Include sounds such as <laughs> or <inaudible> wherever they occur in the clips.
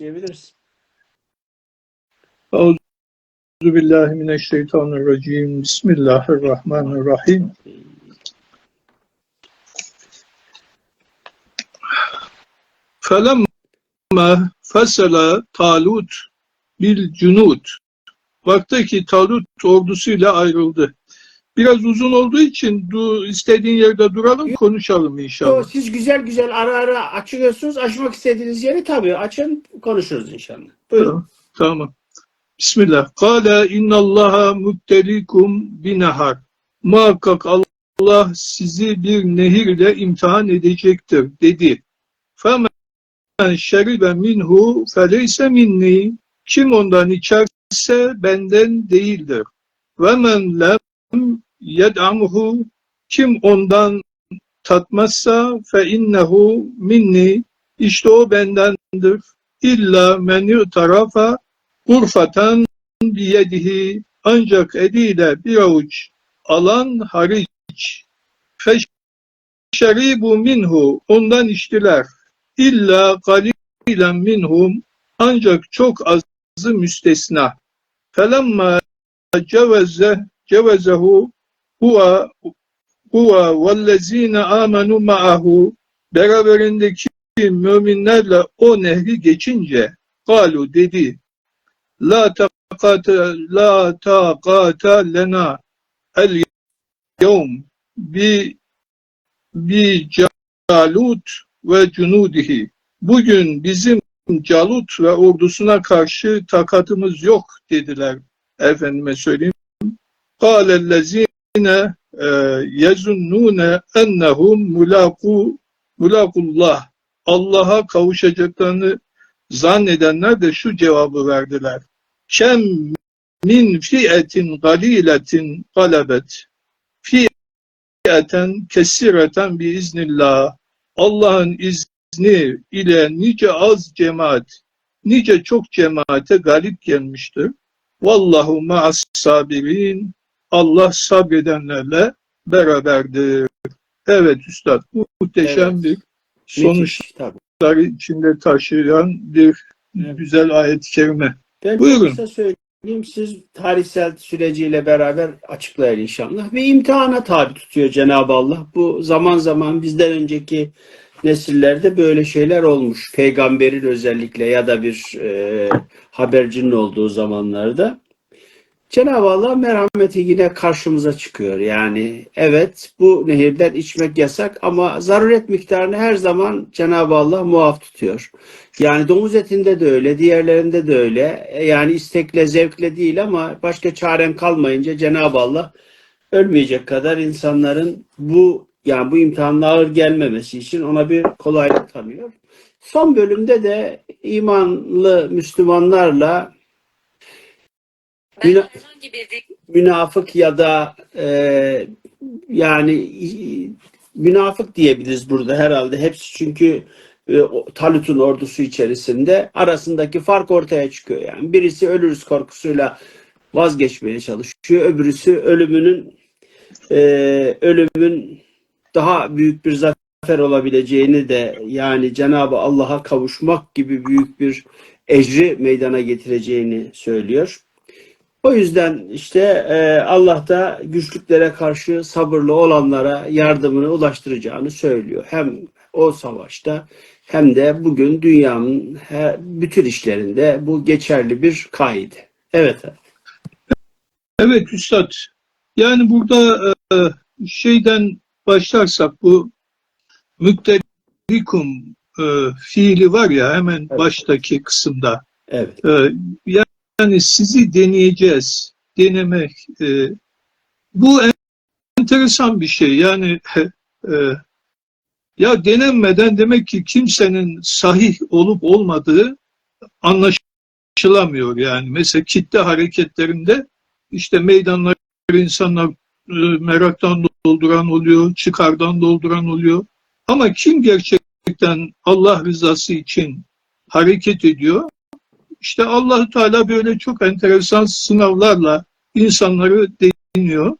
başlayabiliriz. Euzu billahi mineşşeytanirracim. Bismillahirrahmanirrahim. Felemme fesela Talut bil cunud. Baktı ki Talut ordusuyla ayrıldı. Biraz uzun olduğu için du, istediğin yerde duralım konuşalım inşallah. Siz güzel güzel ara ara açıyorsunuz. Açmak istediğiniz yeri tabii açın konuşuruz inşallah. Buyurun. Tamam. Tamam. Bismillah. Kale innallaha muktelikum binehar. Muhakkak Allah sizi bir nehir ile imtihan edecektir dedi. Femen şeribe minhu feleyse minni. Kim ondan içerse benden değildir. Ve men lem yed'amhu. Kim ondan tatmazsa fe innehu minni. İşte o bendendir. İlla men tarafa Urfatan biyedihi ancak eliyle bir avuç alan hariç feşeribu minhu ondan içtiler. İlla galilen minhum ancak çok azı müstesna. Felemma ceveze cevezehu huve huve vellezine amenu ma'ahu beraberindeki müminlerle o nehri geçince galu dedi La taqate la taqata lena el yevm bi bi Calut ve cunudihi. Bugün bizim Calut ve ordusuna karşı takatımız yok dediler. Efendime söyleyeyim. Kâlellezîne e, yezunnûne ennehum mulâku mulâkullah. Allah'a kavuşacaklarını zannedenler de şu cevabı verdiler. Kem min fiyetin galiletin galebet fiyeten kesireten bi iznillah. Allah'ın izni ile nice az cemaat, nice çok cemaate galip gelmiştir. Vallahu ma'as sabirin. Allah sabredenlerle beraberdir. Evet üstad, muhteşem Evet. bir sonuçları içinde taşıyan bir Evet. güzel ayet-i kerime. Ben Buyurun. kısa söyleyeyim. Siz tarihsel süreciyle beraber açıklayın inşallah. Ve imtihana tabi tutuyor Cenab-ı Allah. Bu zaman zaman bizden önceki nesillerde böyle şeyler olmuş. Peygamberin özellikle ya da bir e, habercinin olduğu zamanlarda. Cenab-ı Allah merhameti yine karşımıza çıkıyor. Yani evet bu nehirden içmek yasak ama zaruret miktarını her zaman Cenab-ı Allah muaf tutuyor. Yani domuz etinde de öyle, diğerlerinde de öyle. E, Yani istekle, zevkle değil ama başka çaren kalmayınca Cenab-ı Allah ölmeyecek kadar insanların bu yani bu imtihanın ağır gelmemesi için ona bir kolaylık tanıyor. Son bölümde de imanlı Müslümanlarla Bir münafık ya da e, yani münafık diyebiliriz burada herhalde. Hepsi çünkü e, Talut'un ordusu içerisinde arasındaki fark ortaya çıkıyor. Yani birisi ölürüz korkusuyla vazgeçmeye çalışıyor. Öbürüsü ölümünün e, ölümün daha büyük bir zafer olabileceğini de yani Cenab-ı Allah'a kavuşmak gibi büyük bir ecri meydana getireceğini söylüyor. O yüzden işte e, Allah da güçlüklere karşı sabırlı olanlara yardımını ulaştıracağını söylüyor. Hem o savaşta hem de bugün dünyanın her, bütün işlerinde bu geçerli bir kaide. Evet. Evet Üstad. Yani burada e, şeyden başlarsak bu müktelikum e, fiili var ya hemen Evet. baştaki kısımda. Evet. E, yani sizi deneyeceğiz. Denemek. e, bu en- enteresan bir şey. Yani e, ya denenmeden demek ki kimsenin sahih olup olmadığı anlaşılamıyor yani. Mesela kitle hareketlerinde işte meydanları insanlar e, meraktan dolduran oluyor, çıkardan dolduran oluyor. Ama kim gerçekten Allah rızası için hareket ediyor? İşte Allahu Teala böyle çok enteresan sınavlarla insanları deniyor.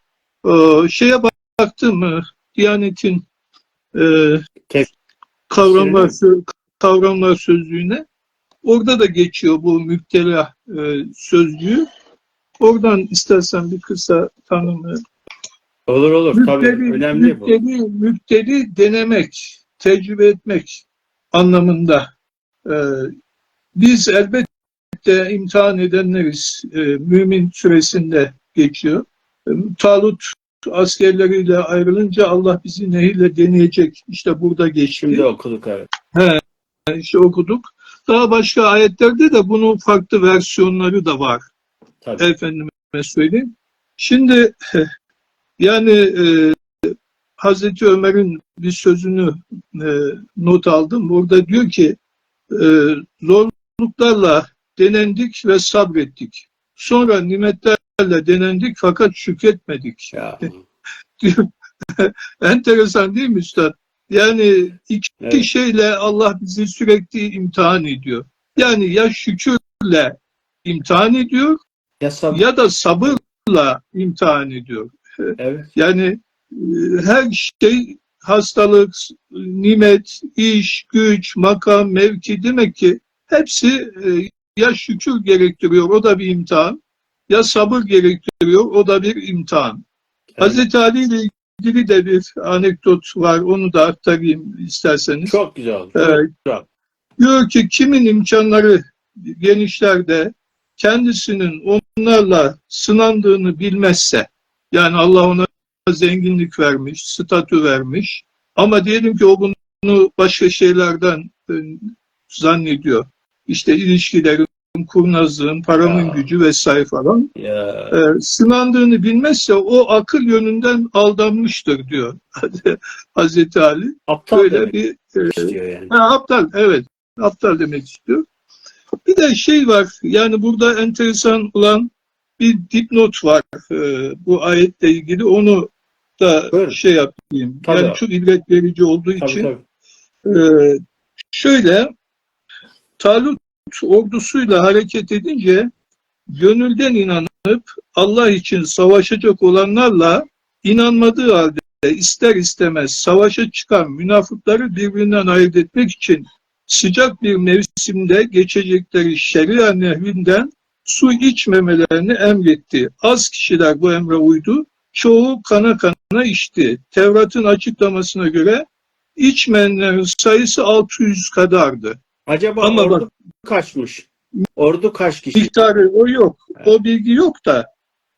Ee, şeye baktım mı? Diyanet'in e, kavramlar, kavramlar sözlüğüne orada da geçiyor bu müptela e, sözcüğü. Oradan istersen bir kısa tanımı. Olur olur tabii Müpteli, önemli bu. müpteli, müpteli denemek, tecrübe etmek anlamında. E, biz elbette imtihan edenleriz. E, mümin süresinde geçiyor. E, Talut askerleriyle ayrılınca Allah bizi neyle deneyecek? İşte burada geçti. Şimdi okuduk evet. işte okuduk. Daha başka ayetlerde de bunun farklı versiyonları da var. Tabii. Efendime söyleyeyim. Şimdi <laughs> yani e, Hazreti Ömer'in bir sözünü e, not aldım. Burada diyor ki e, zorluklarla denendik ve sabrettik. Sonra nimetlerle denendik fakat şükretmedik. Ya. <laughs> <laughs> Enteresan değil mi Üstad? Yani iki Evet. şeyle Allah bizi sürekli imtihan ediyor. Yani ya şükürle imtihan ediyor yasal. ya da sabırla imtihan ediyor. <laughs> Evet. Yani e, her şey hastalık, nimet, iş, güç, makam, mevki demek ki hepsi e, ya şükür gerektiriyor o da bir imtihan ya sabır gerektiriyor o da bir imtihan. Evet. Hazreti Ali ile ilgili de bir anekdot var onu da aktarayım isterseniz. Çok güzel oldu. Evet. Çok. Diyor ki kimin imkanları genişlerde kendisinin onlarla sınandığını bilmezse yani Allah ona zenginlik vermiş, statü vermiş ama diyelim ki o bunu başka şeylerden e, zannediyor. İşte ilişkilerin, kurnazlığın, paramın Ya. gücü vesaire falan. Ya, E, sınandığını bilmezse o akıl yönünden aldanmıştır diyor <laughs> Hazreti Ali. aptal Böyle demek bir e, istiyor yani. Ha, aptal, evet. Aptal demek istiyor. Bir de şey var, yani burada enteresan olan bir dipnot var e, bu ayetle ilgili. Onu da Buyurun. şey yapayım. Tabii. Yani çok ibret verici olduğu Tabii, için. tabii. e, şöyle, Talut ordusuyla hareket edince gönülden inanıp Allah için savaşacak olanlarla inanmadığı halde ister istemez savaşa çıkan münafıkları birbirinden ayırt etmek için sıcak bir mevsimde geçecekleri şeria nehrinden su içmemelerini emretti. Az kişiler bu emre uydu. Çoğu kana kana içti. Tevrat'ın açıklamasına göre içmeyenlerin sayısı 600 kadardı. Acaba Ama ordu bak- kaçmış? Ordu kaç kişi? Miktarı o yok. O bilgi yok da.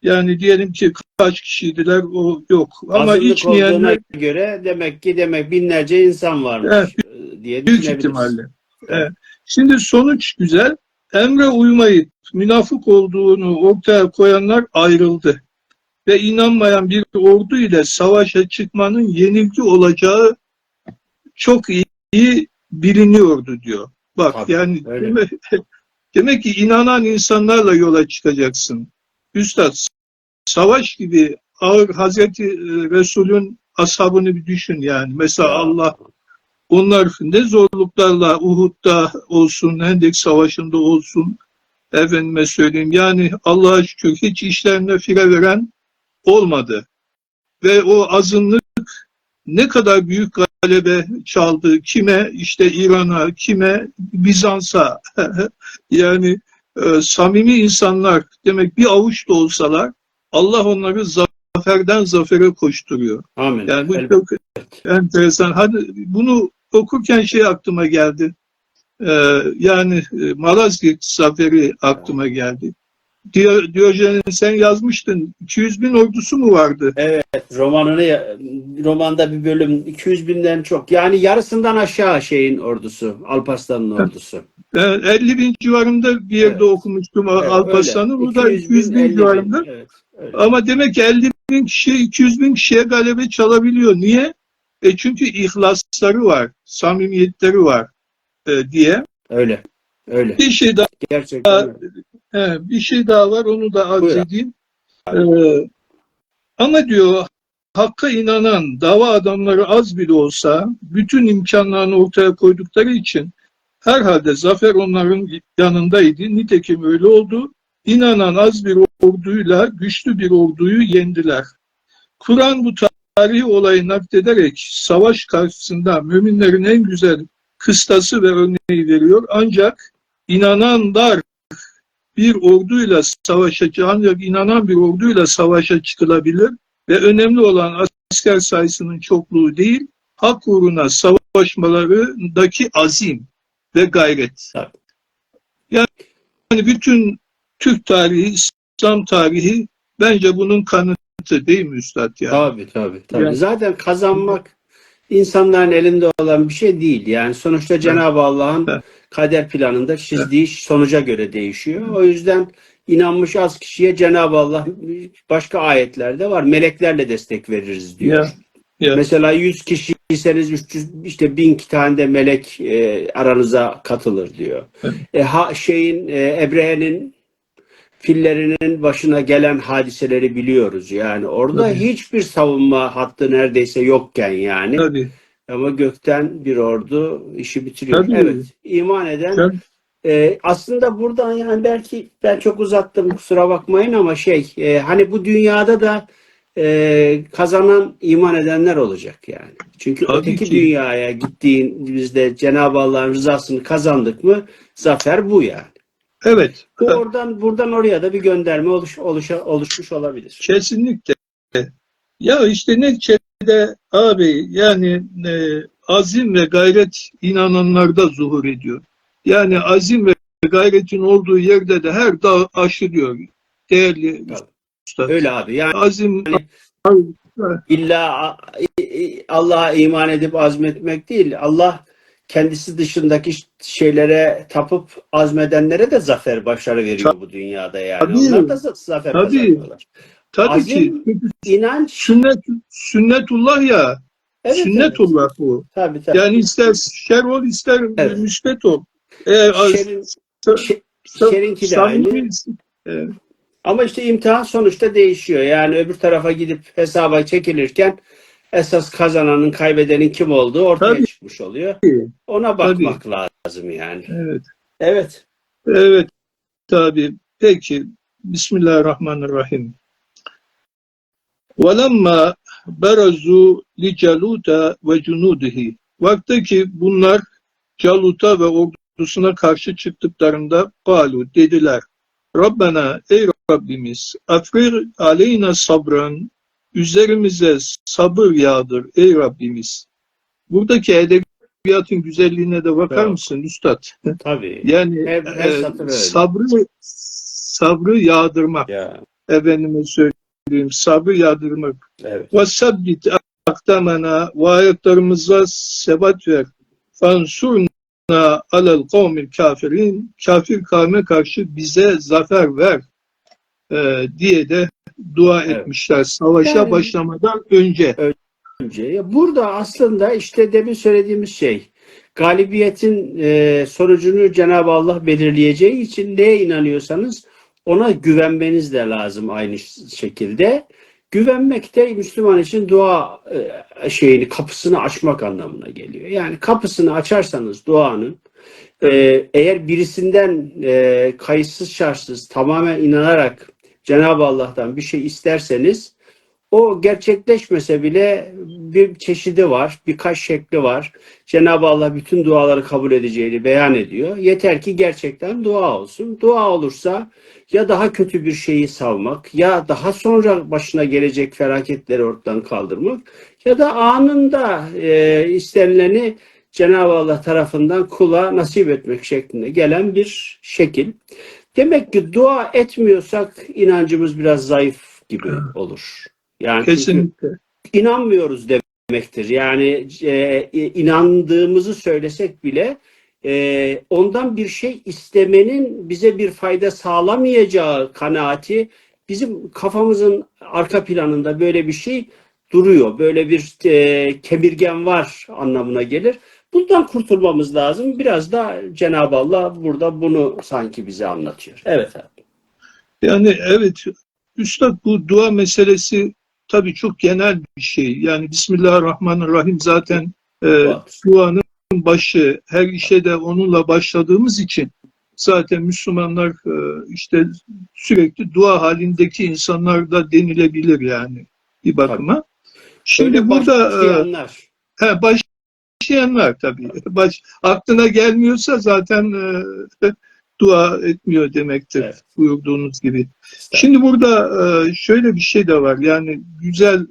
Yani diyelim ki kaç kişiydiler o yok. Ama Azınlık içmeyenler göre demek ki demek binlerce insan varmış Evet. e, diye büyük ihtimalle. Evet. Şimdi sonuç güzel. Emre uymayıp münafık olduğunu ortaya koyanlar ayrıldı. Ve inanmayan bir ordu ile savaşa çıkmanın yenilgi olacağı çok iyi biliniyordu diyor. Bak Tabii, yani öyle. demek, <laughs> demek ki inanan insanlarla yola çıkacaksın. Üstad savaş gibi ağır Hazreti e, Resul'ün ashabını bir düşün yani. Mesela. Allah onlar ne zorluklarla Uhud'da olsun, Hendek Savaşı'nda olsun, efendime söyleyeyim. Yani Allah'a şükür hiç işlerine fire veren olmadı. Ve o azınlık ne kadar büyük galebe çaldı. Kime? işte İran'a, kime? Bizans'a. <laughs> yani e, samimi insanlar demek bir avuç da olsalar Allah onları zaferden zafere koşturuyor. Amin. Yani bu Elbette. çok enteresan. Hadi bunu okurken şey aklıma geldi. Ee, yani e, Malazgirt zaferi aklıma geldi. Diyojen'in sen yazmıştın. 200 bin ordusu mu vardı? Evet, romanını romanda bir bölüm 200 binden çok. Yani yarısından aşağı şeyin ordusu, Alparslan'ın ordusu. Ben 50 bin civarında bir yerde Evet. okumuştum Evet, Alparslan'ı. öyle. Bu da 200 bin, 50 civarında. Evet, öyle. Ama demek ki 50 bin kişi 200 bin kişiye galebe çalabiliyor. Niye? E çünkü ihlasları var, samimiyetleri var e, diye. Öyle. Öyle. Bir şey daha Gerçekten öyle. He, bir şey daha var onu da arz edeyim. Ee, ama diyor hakka inanan dava adamları az bile olsa bütün imkanlarını ortaya koydukları için herhalde zafer onların yanındaydı. Nitekim öyle oldu. İnanan az bir orduyla güçlü bir orduyu yendiler. Kur'an bu tarihi olayı naklederek savaş karşısında müminlerin en güzel kıstası ve örneği veriyor. Ancak inananlar bir orduyla savaşa ancak inanan bir orduyla savaşa çıkılabilir ve önemli olan asker sayısının çokluğu değil, hak uğruna savaşmalarındaki azim ve gayret. Yani bütün Türk tarihi, İslam tarihi bence bunun kanıtı değil mi Üstad ya? Tabii tabii. tabii. Yani- Zaten kazanmak insanların elinde olan bir şey değil. Yani sonuçta Cenab-ı Allah'ın Evet. Kader planında çizdiği sonuca göre değişiyor. O yüzden inanmış az kişiye Cenab-ı Allah başka ayetlerde var. Meleklerle destek veririz diyor. Ya, ya. Mesela 100 kişiyseniz 300 işte 1000 tane de melek e, aranıza katılır diyor. Evet. E, ha, şeyin e, Ebrehe'nin fillerinin başına gelen hadiseleri biliyoruz. Yani orada Tabii. hiçbir savunma hattı neredeyse yokken yani. Tabii. Ama gökten bir ordu işi bitiriyor. Tabii. Evet. iman eden Tabii. e, aslında buradan yani belki ben çok uzattım kusura bakmayın ama şey e, hani bu dünyada da e, kazanan iman edenler olacak yani. Çünkü Tabii öteki ki. dünyaya gittiğimizde Cenab-ı Allah'ın rızasını kazandık mı zafer bu yani. Evet. Bu oradan buradan oraya da bir gönderme oluş, oluşa, oluşmuş olabilir. Kesinlikle. Ya işte neticede abi yani e, azim ve gayret inananlarda zuhur ediyor. Yani azim ve gayretin olduğu yerde de her dağ aşılıyor. Değerli Tabii. usta. Öyle abi. Yani Azim İlla Allah'a iman edip azmetmek değil. Allah kendisi dışındaki şeylere tapıp azmedenlere de zafer, başarı veriyor bu dünyada yani. Tabii. Onlar da za- zafer Tabii. kazanıyorlar. Tabii ki Azim, İnanç, sünnet sünnetullah ya. evet, sünnetullah bu. evet. Tabii, tabii. Yani ister şer ol ister Evet. müsbet ol. Şerin, sa- şerinki de aynı. Evet. Ama işte imtihan sonuçta değişiyor. Yani öbür tarafa gidip hesaba çekilirken esas kazananın, kaybedenin kim olduğu ortaya Tabii. çıkmış oluyor. Ona bakmak lazım yani. evet. Evet. Evet tabi. Peki. Bismillahirrahmanirrahim. وَلَمَّا بَرَزُوا لِجَلُوتَ وَجُنُودِهِ Vakti ki bunlar Calut'a ve ordusuna karşı çıktıklarında galu dediler. Rabbena ey Rabbimiz afrir aleyna sabran üzerimize sabır yağdır ey Rabbimiz. Buradaki edebiyatın güzelliğine de bakar Evet. mısın üstad? Tabii. Yani <laughs> Her- her e, satır öyle. sabrı sabrı yağdırmak. Ya, Efendime söyleyeyim sabrı yağdırmak. evet. Ve sabbit aktamana ve ayaklarımıza sebat ver. Fansurna alel kavmil kafirin. Kafir kavme karşı bize zafer ver. e, diye de dua Evet. etmişler. Savaşa Yani- başlamadan önce. önce. Ya burada aslında işte demin söylediğimiz şey galibiyetin e, sonucunu Cenab-ı Allah belirleyeceği için neye inanıyorsanız ona güvenmeniz de lazım aynı şekilde. Güvenmek de Müslüman için dua e, şeyini kapısını açmak anlamına geliyor. Yani kapısını açarsanız duanın e, eğer birisinden e, kayıtsız şartsız tamamen inanarak Cenab-ı Allah'tan bir şey isterseniz o gerçekleşmese bile bir çeşidi var, birkaç şekli var. Cenab-ı Allah bütün duaları kabul edeceğini beyan ediyor. Yeter ki gerçekten dua olsun. Dua olursa ya daha kötü bir şeyi savmak, ya daha sonra başına gelecek felaketleri ortadan kaldırmak ya da anında e, istenileni Cenab-ı Allah tarafından kula nasip etmek şeklinde gelen bir şekil. Demek ki dua etmiyorsak inancımız biraz zayıf gibi olur. Yani Kesinlikle. inanmıyoruz demektir. Yani e, inandığımızı söylesek bile e, ondan bir şey istemenin bize bir fayda sağlamayacağı kanaati bizim kafamızın arka planında böyle bir şey duruyor. Böyle bir e, kemirgen var anlamına gelir. Bundan kurtulmamız lazım. Biraz da Cenab-ı Allah burada bunu sanki bize anlatıyor. Evet abi. Yani evet Üstad bu dua meselesi tabii çok genel bir şey. Yani Bismillahirrahmanirrahim zaten e, Dua. duanın başı. Her işe de onunla başladığımız için zaten Müslümanlar e, işte sürekli dua halindeki insanlar da denilebilir yani bir bakıma. Şimdi Öyle burada e, başlayanlar. he, başlayanlar tabii. Baş, aklına gelmiyorsa zaten e, dua etmiyor demektir Evet. buyurduğunuz gibi. Şimdi burada e, şöyle bir şey de var. Yani güzel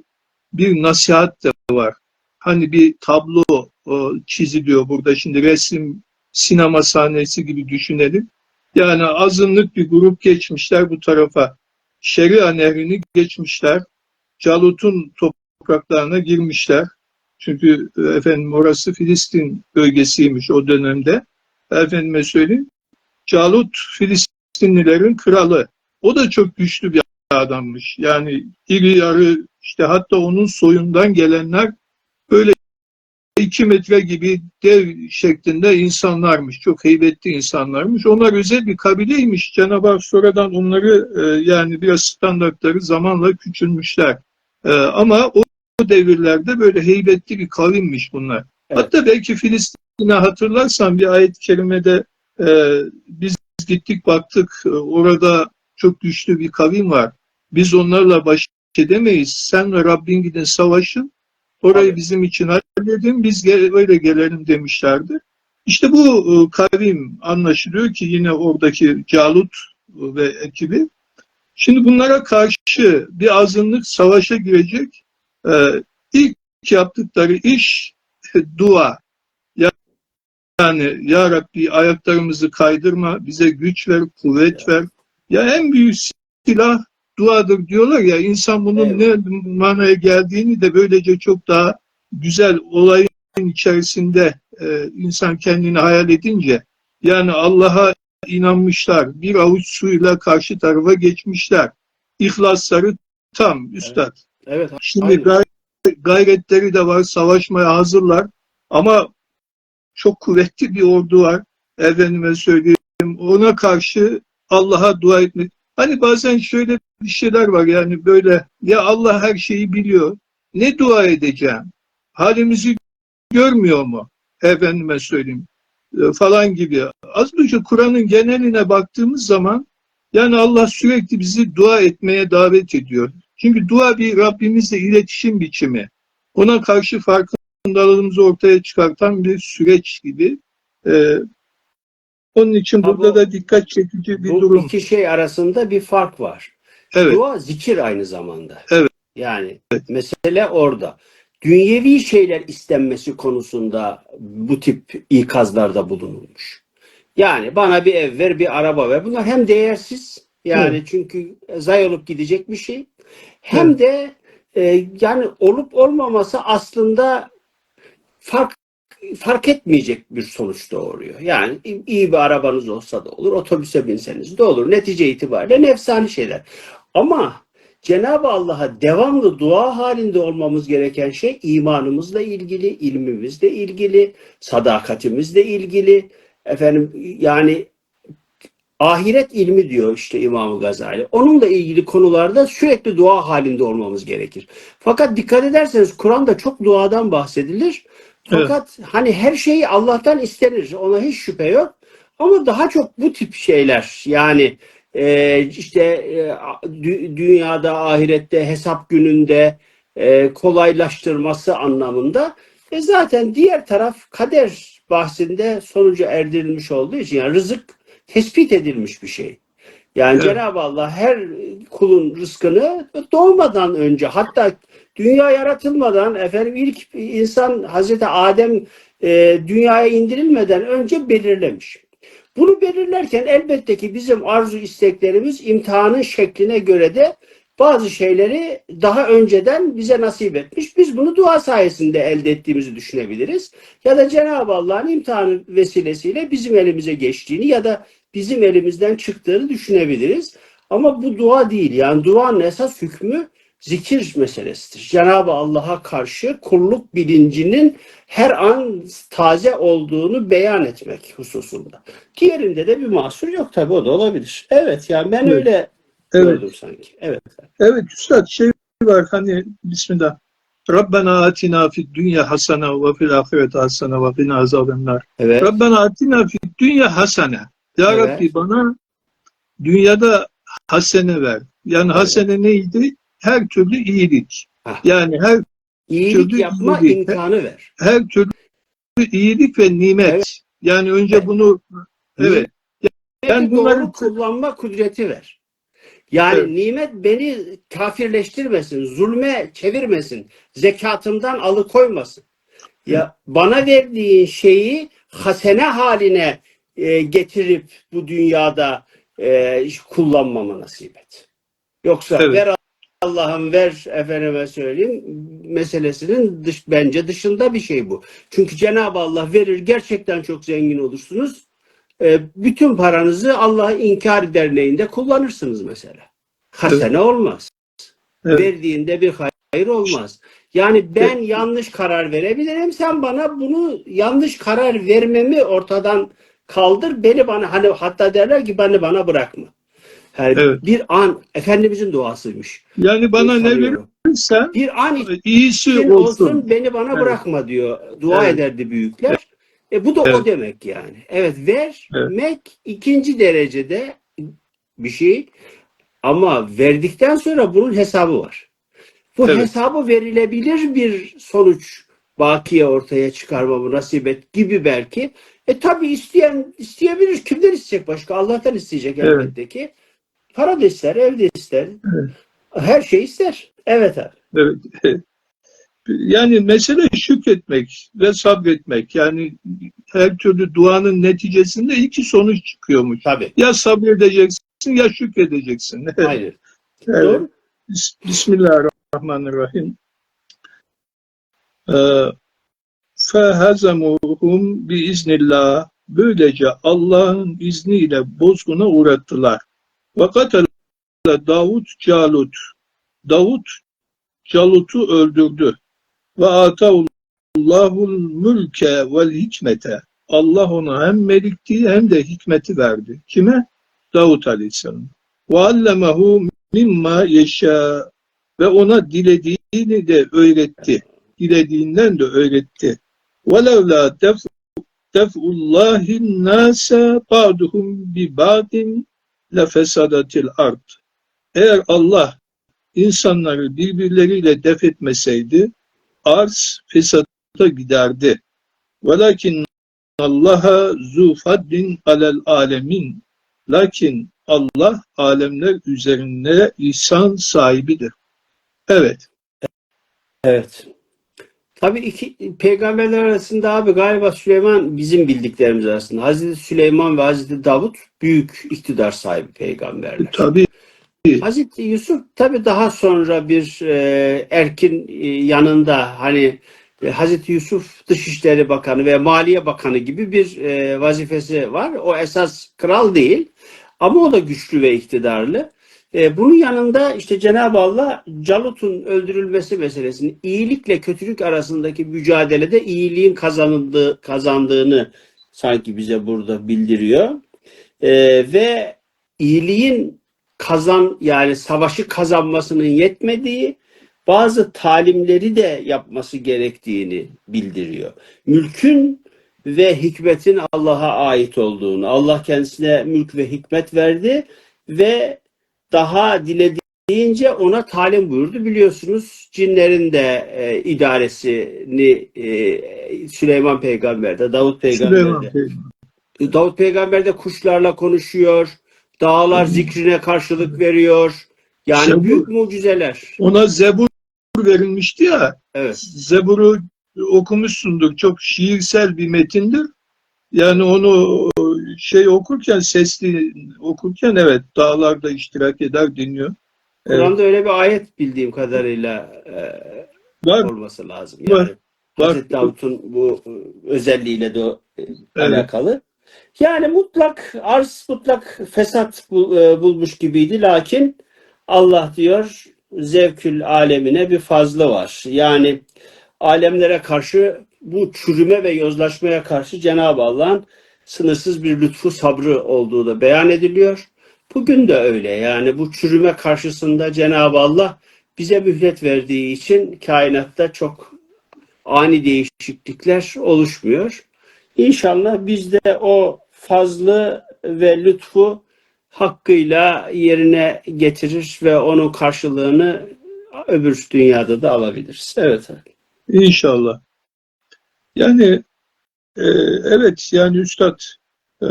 bir nasihat de var. Hani bir tablo e, çiziliyor burada. Şimdi resim sinema sahnesi gibi düşünelim. Yani azınlık bir grup geçmişler bu tarafa. Şeria nehrini geçmişler. Calut'un topraklarına girmişler. Çünkü e, efendim orası Filistin bölgesiymiş o dönemde. Efendime söyleyeyim. Calut Filistinlilerin kralı. O da çok güçlü bir adammış. Yani iri yarı işte hatta onun soyundan gelenler böyle iki metre gibi dev şeklinde insanlarmış. Çok heybetli insanlarmış. Onlar özel bir kabileymiş. Cenab-ı Hak sonradan onları e, yani biraz standartları zamanla küçülmüşler. E, ama o devirlerde böyle heybetli bir kavimmiş bunlar. Evet. Hatta belki Filistin'e hatırlarsan bir ayet-i kerimede e, biz gittik baktık e, orada çok güçlü bir kavim var. Biz onlarla baş edemeyiz. Sen ve Rabbin gidin savaşın. Orayı Tabii. bizim için halledin. Biz gel, öyle gelelim demişlerdi. İşte bu e, kavim anlaşılıyor ki yine oradaki Calut ve ekibi. Şimdi bunlara karşı bir azınlık savaşa girecek. E, ilk yaptıkları iş dua. Yani ya Rabbi ayaklarımızı kaydırma, bize güç ver, kuvvet ver. Ya en büyük silah duadır diyorlar ya insan bunun ne manaya geldiğini de böylece çok daha güzel olayın içerisinde e, insan kendini hayal edince yani Allah'a inanmışlar, bir avuç suyla karşı tarafa geçmişler. İhlasları tam üstad. Evet. Şimdi aynen. gay- gayretleri de var, savaşmaya hazırlar ama çok kuvvetli bir ordu var. Efendime söyleyeyim. Ona karşı Allah'a dua etmek. Hani bazen şöyle bir şeyler var yani böyle ya Allah her şeyi biliyor. Ne dua edeceğim? Halimizi görmüyor mu? Efendime söyleyeyim. E, falan gibi. Az önce Kur'an'ın geneline baktığımız zaman yani Allah sürekli bizi dua etmeye davet ediyor. Çünkü dua bir Rabbimizle iletişim biçimi. Ona karşı farkındalığımızı ortaya çıkartan bir süreç gibi. Ee, onun için Ha, burada bu- da dikkat çekici bir Bu durum. iki şey arasında bir fark var. Evet, Dua zikir aynı zamanda. Evet. Yani mesele orada. Dünyevi şeyler istenmesi konusunda bu tip ikazlarda bulunulmuş. Yani bana bir ev ver, bir araba ver. Bunlar hem değersiz yani çünkü zay olup gidecek bir şey. Hem Evet. de e, yani olup olmaması aslında fark fark etmeyecek bir sonuç doğuruyor. Yani iyi bir arabanız olsa da olur, otobüse binseniz de olur. Netice itibariyle nefsani şeyler. Ama Cenab-ı Allah'a devamlı dua halinde olmamız gereken şey imanımızla ilgili, ilmimizle ilgili, sadakatimizle ilgili. Efendim yani ahiret ilmi diyor işte İmam Gazali. Onunla ilgili konularda sürekli dua halinde olmamız gerekir. Fakat dikkat ederseniz Kur'an'da çok duadan bahsedilir. Fakat hani her şeyi Allah'tan istenir. Ona hiç şüphe yok. Ama daha çok bu tip şeyler yani e, işte e, dü- dünyada, ahirette, hesap gününde e, kolaylaştırması anlamında. E zaten diğer taraf kader bahsinde sonuca erdirilmiş olduğu için yani rızık tespit edilmiş bir şey. Yani Evet. Cenab-ı Allah her kulun rızkını doğmadan önce hatta dünya yaratılmadan efendim ilk insan Hazreti Adem e, dünyaya indirilmeden önce belirlemiş. Bunu belirlerken elbette ki bizim arzu isteklerimiz imtihanın şekline göre de bazı şeyleri daha önceden bize nasip etmiş. Biz bunu dua sayesinde elde ettiğimizi düşünebiliriz. Ya da Cenab-ı Allah'ın imtihanı vesilesiyle bizim elimize geçtiğini ya da bizim elimizden çıktığını düşünebiliriz. Ama bu dua değil. Yani duanın esas hükmü zikir meselesidir. Cenab-ı Allah'a karşı kulluk bilincinin her an taze olduğunu beyan etmek hususunda. Diğerinde de bir mahsur yok tabii o da olabilir. Evet yani ben Evet. öyle evet, gördüm sanki. Evet. evet Üstad şey var hani Bismillah. Rabbena atina fid dünya hasene ve fil ahireti hasene ve qina azabennar. Evet. Rabbena atina fid dünya hasene. Ya Evet. Rabbi bana dünyada hasene ver. Yani Evet. hasene neydi? Her türlü iyilik. Hah. Yani her İyilik Türlü yapma iyilik. imkanı ver. her türlü iyilik ve nimet. Evet. Yani önce Evet. bunu evet. Ben bunları- doğru kullanma kudreti ver. Yani Evet. nimet beni kafirleştirmesin, zulme çevirmesin, zekatımdan alıkoymasın. Ya bana verdiğin şeyi hasene haline e, getirip bu dünyada e, kullanmama nasip et. Yoksa Evet. ver Allah'ım ver efendime söyleyeyim meselesinin dış, bence dışında bir şey bu. Çünkü Cenab-ı Allah verir gerçekten çok zengin olursunuz. E, bütün paranızı Allah'ı inkar derneğinde kullanırsınız mesela. Hasene olmaz. Evet. Verdiğinde bir hayır olmaz. Yani ben yanlış karar verebilirim. Sen bana bunu yanlış karar vermemi ortadan kaldır. Beni bana hani hatta derler ki beni bana bırakma. Yani Evet. bir an Efendimizin duasıymış. Yani bana ne verirsen Bir an iyisi olsun. olsun beni bana Evet. bırakma diyor. Dua Evet. ederdi büyükler. E bu da o Evet. demek yani. Evet vermek Evet. ikinci derecede bir şey ama verdikten sonra bunun hesabı var. Bu Evet. hesabı verilebilir bir sonuç bakiye ortaya çıkarmamı nasip et gibi belki. E tabi isteyen isteyebilir. Kimden isteyecek başka? Allah'tan isteyecek Evet. elbette ki. Para da ister, ev de ister. Evet. Her şey ister. Evet abi. Evet. Yani mesele şükretmek ve sabretmek. Yani her türlü duanın neticesinde iki sonuç çıkıyormuş. Tabii. Ya sabredeceksin ya şükredeceksin. <laughs> Aynen. Evet. Doğru. Bis- Bismillahirrahmanirrahim. Ee, Fehazemuhum biiznillah. Böylece Allah'ın izniyle bozguna uğrattılar. Katale Davut Calut. Davut Calut'u öldürdü. Ve atahullahul mülke vel hikmete. Allah ona hem melikliği hem de hikmeti verdi. Kime? Davut Aleyhisselam. Ve allemehu mimma yeşâ ve ona dilediğini de öğretti. Dilediğinden de öğretti. وَلَوْلَا دَفْ دَفْءُ nase ba'duhum bi ba'din lefesadatil ard. Eğer Allah insanları birbirleriyle def etmeseydi arz fesata giderdi. Velakin Allah'a zu faddin alel alemin. Lakin Allah alemler üzerinde ihsan sahibidir. Evet. Evet. Tabii iki peygamberler arasında abi galiba Süleyman bizim bildiklerimiz arasında. Hazreti Süleyman ve Hazreti Davut büyük iktidar sahibi peygamberler. Tabii Hazreti Yusuf tabii daha sonra bir e, erkin e, yanında hani e, Hazreti Yusuf Dışişleri Bakanı ve Maliye Bakanı gibi bir e, vazifesi var. O esas kral değil ama o da güçlü ve iktidarlı. E, bunun yanında işte Cenab-ı Allah Calut'un öldürülmesi meselesini iyilikle kötülük arasındaki mücadelede iyiliğin kazanıldığı, kazandığını sanki bize burada bildiriyor. E, ve iyiliğin kazan yani savaşı kazanmasının yetmediği bazı talimleri de yapması gerektiğini bildiriyor. Mülkün ve hikmetin Allah'a ait olduğunu, Allah kendisine mülk ve hikmet verdi ve daha dilediğince ona talim buyurdu. Biliyorsunuz cinlerin de e, idaresini e, Süleyman peygamberde, Davut peygamberde. Süleyman. Davut peygamber de kuşlarla konuşuyor. Dağlar zikrine karşılık veriyor. Yani bu- büyük mucizeler. Ona Zebur verilmişti ya. Evet. Zebur'u okumuşsundur. Çok şiirsel bir metindir. Yani onu şey okurken, sesli okurken evet dağlarda iştirak eder dinliyor. Evet. Kur'an'da öyle bir ayet bildiğim kadarıyla e, Var. olması lazım. Yani Var. Hazreti Davut'un bu e, özelliğiyle de e, Evet. alakalı. Yani mutlak arz mutlak fesat e, bulmuş gibiydi. Lakin Allah diyor zevkül alemine bir fazla var. Yani alemlere karşı bu çürüme ve yozlaşmaya karşı Cenab-ı Allah'ın sınırsız bir lütfu sabrı olduğu da beyan ediliyor. Bugün de öyle. Yani bu çürüme karşısında Cenab-ı Allah bize mühlet verdiği için kainatta çok ani değişiklikler oluşmuyor. İnşallah biz de o fazlı ve lütfu hakkıyla yerine getirir ve onun karşılığını öbür dünyada da alabiliriz. Evet. İnşallah. Yani e, evet yani Üstad e,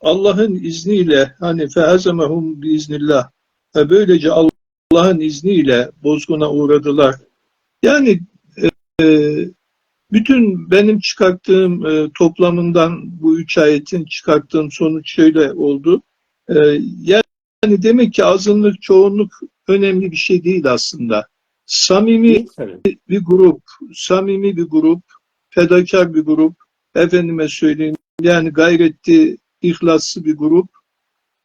Allah'ın izniyle hani fehazemehum biiznillah ve böylece Allah'ın izniyle bozguna uğradılar. Yani e, bütün benim çıkarttığım e, toplamından bu üç ayetin çıkarttığım sonuç şöyle oldu. E, yani demek ki azınlık çoğunluk önemli bir şey değil aslında. Samimi tabii. bir grup, samimi bir grup, fedakar bir grup, efendime söyleyeyim yani gayretli, ihlaslı bir grup,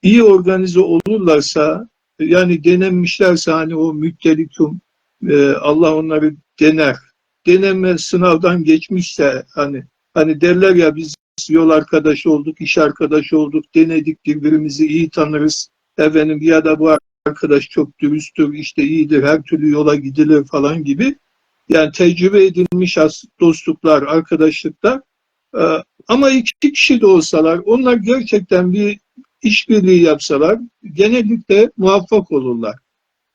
iyi organize olurlarsa, yani denenmişlerse hani o müttelikum, e, Allah onları dener. Deneme sınavdan geçmişse hani hani derler ya biz yol arkadaşı olduk, iş arkadaşı olduk, denedik birbirimizi iyi tanırız. Efendim ya da bu arkadaş çok dürüsttür, işte iyidir, her türlü yola gidilir falan gibi. Yani tecrübe edilmiş dostluklar, arkadaşlıklar. Ee, ama iki kişi de olsalar, onlar gerçekten bir işbirliği yapsalar genellikle muvaffak olurlar.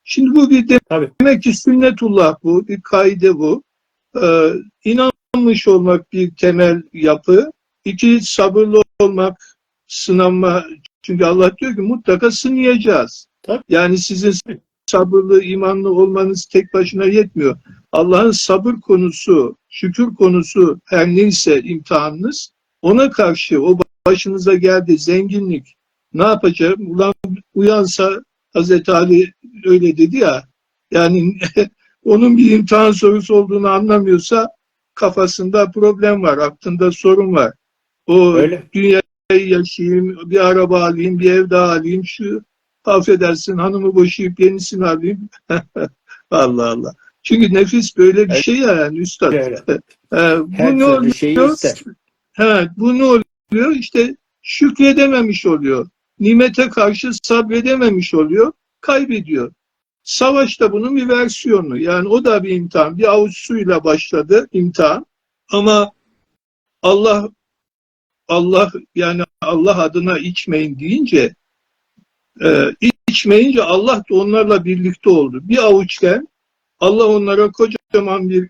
Şimdi bu bir Tabii. demek ki sünnetullah bu, bir kaide bu. Ee, inanmış olmak bir temel yapı. İki, sabırlı olmak, sınanma. Çünkü Allah diyor ki mutlaka sınayacağız. Tabii. Yani sizin sabırlı, imanlı olmanız tek başına yetmiyor. Allah'ın sabır konusu, şükür konusu her neyse imtihanınız, ona karşı o başınıza geldi zenginlik, ne yapacağım? Ulan uyansa Hazreti Ali öyle dedi ya, yani onun bir imtihan sorusu olduğunu anlamıyorsa kafasında problem var, aklında sorun var. O Öyle. dünyayı yaşayayım, bir araba alayım, bir ev daha alayım, şu affedersin hanımı boşayıp yenisini alayım. <laughs> Allah Allah. Çünkü nefis böyle bir Evet. şey ya yani üstad. Öyle. <laughs> Ee, bu Her ne oluyor? ister. Evet, bu ne oluyor? İşte şükredememiş oluyor. Nimete karşı sabredememiş oluyor. Kaybediyor. Savaş da bunun bir versiyonu. Yani o da bir imtihan. Bir avuç suyla başladı imtihan. Ama Allah Allah yani Allah adına içmeyin deyince e, içmeyince Allah da onlarla birlikte oldu. Bir avuçken Allah onlara kocaman bir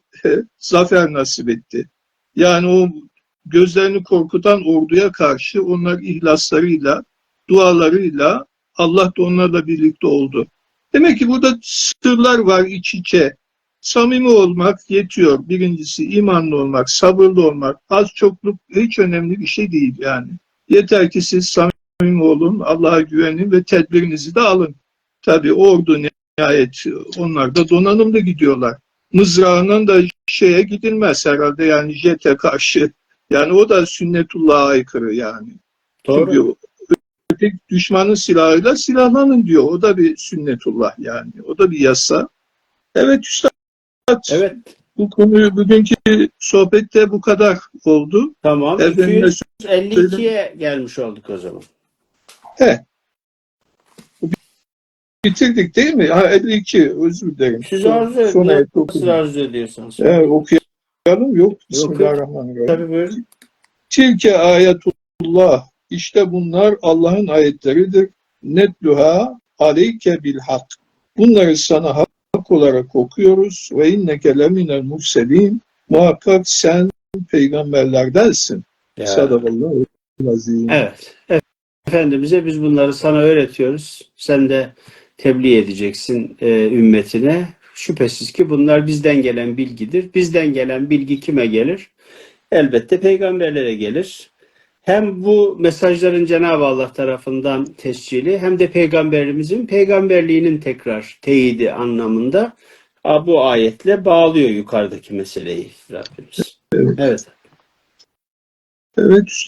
zafer nasip etti. Yani o gözlerini korkutan orduya karşı onlar ihlaslarıyla, dualarıyla Allah da onlarla birlikte oldu. Demek ki burada sırlar var iç içe. Samimi olmak yetiyor. Birincisi imanlı olmak, sabırlı olmak. Az çokluk hiç önemli bir şey değil yani. Yeter ki siz samimi olun, Allah'a güvenin ve tedbirinizi de alın. Tabii ordu nihayet onlar da donanımda gidiyorlar. Mızrağının da şeye gidilmez herhalde yani jete karşı. Yani o da sünnetullah'a aykırı yani. Doğru. Çünkü öteki düşmanın silahıyla silahlanın diyor. O da bir sünnetullah yani. O da bir yasa. Evet üstad. Evet. Bu konuyu bugünkü sohbette bu kadar oldu. Tamam. Efendime 252'ye gelmiş olduk o zaman. bitirdik değil mi? Ha 52 özür dilerim. Siz Son- arzu son ayet arzu ediyorsanız. Evet, okuyalım. Yok. yok. Bismillahirrahmanirrahim. Tabii buyurun. Tilke ayetullah. İşte bunlar Allah'ın ayetleridir. Netluha aleyke bil hak. Bunları sana hak olarak okuyoruz. Ve inneke leminel murselin. Muhakkak sen peygamberlerdensin. Sadakallahu azim. Evet. Efendimiz'e biz bunları sana öğretiyoruz. Sen de tebliğ edeceksin e, ümmetine. Şüphesiz ki bunlar bizden gelen bilgidir. Bizden gelen bilgi kime gelir? Elbette peygamberlere gelir. Hem bu mesajların Cenab-ı Allah tarafından tescili hem de peygamberimizin peygamberliğinin tekrar teyidi anlamında bu ayetle bağlıyor yukarıdaki meseleyi Rabbimiz. Evet. Evet